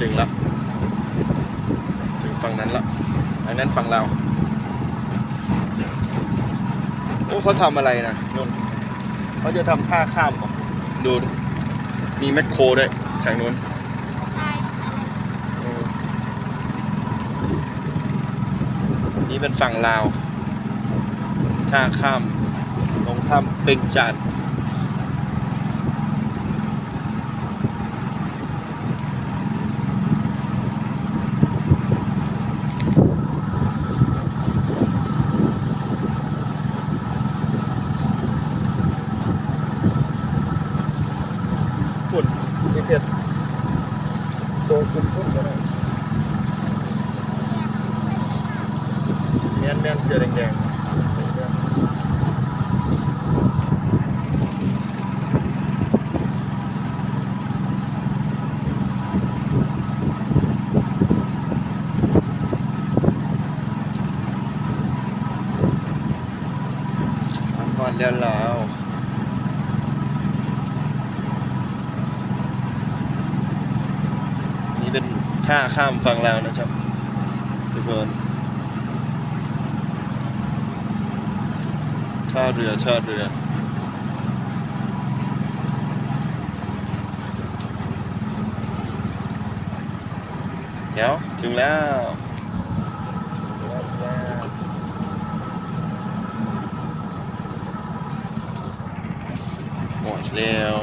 ถึงแล้ว ถึงฝั่งนั้นละอันนั้นฝั่งเราวโอ้เขาทำอะไรนะนุ่นเขาจะทำท่าข้ามเหรอดูดิมีแมคโครด้วยทางนู้นเออนี่เป็นฝั่งลาวท่าข้ามลงถ้ำเป็งจาน ฝุ่นนี่เพชรโตคุมพุ่นก็ได้เมียนเมียนเสือแดงๆพักผ่อนแล้วเรอนี่เป็น ท่าข้ามฝั่งลาวนะครับทุกคนท่าเรือท่าเรือเดี๋ยวถึงแล้วหมดแล้ว